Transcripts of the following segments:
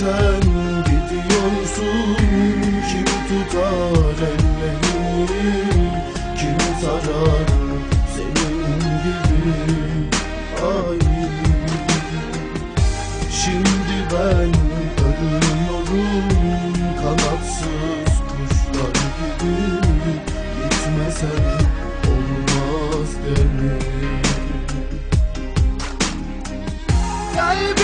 sen gidiyorsun Kim tutar ellerini Kim sarar senin gibi? Ay. Şimdi ben ölüyorum Kanatsız kuşlar gibi. Gitmesen olmaz derim. Kalbimden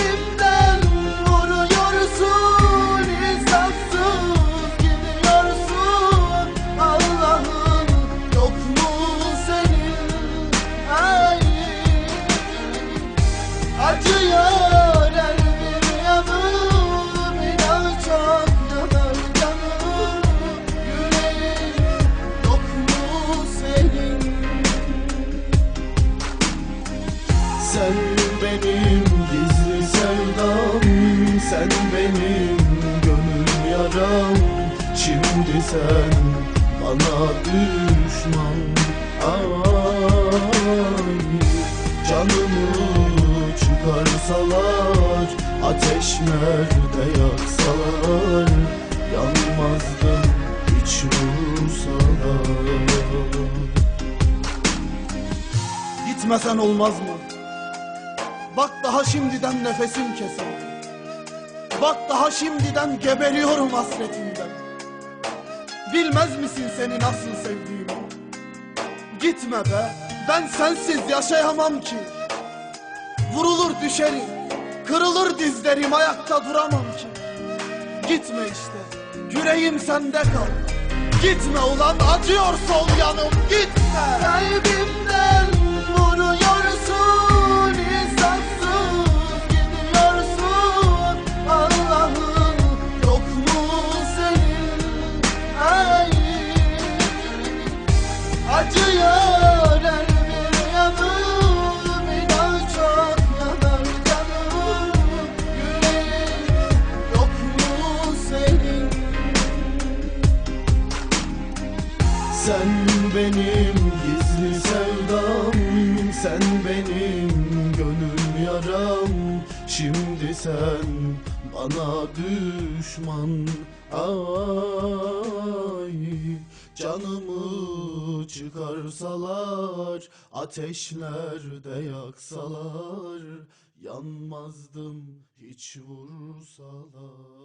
Şimdi sen bana düşman Ay Canımı çıkarsalar Ateşlerde yaksalar Yanmazdım hiç vursalar Gitmesen olmaz mı? Bak daha şimdiden nefesim kesildi. Bak daha şimdiden geberiyorum hasretinden. Bilmez misin seni nasıl sevdiğimi? Gitme be, ben sensiz yaşayamam ki. Vurulur düşerim, kırılır dizlerim, ayakta duramam ki. Gitme işte, yüreğim sende kal. Gitme ulan acıyor sol yanım, gitme. Kalbimden Sen benim gizli sevdam Sen benim gönül yaram. Şimdi sen bana düşman Ay. Canımı çıkarsalar Ateşlerde yaksalar. Yanmazdım hiç vursalar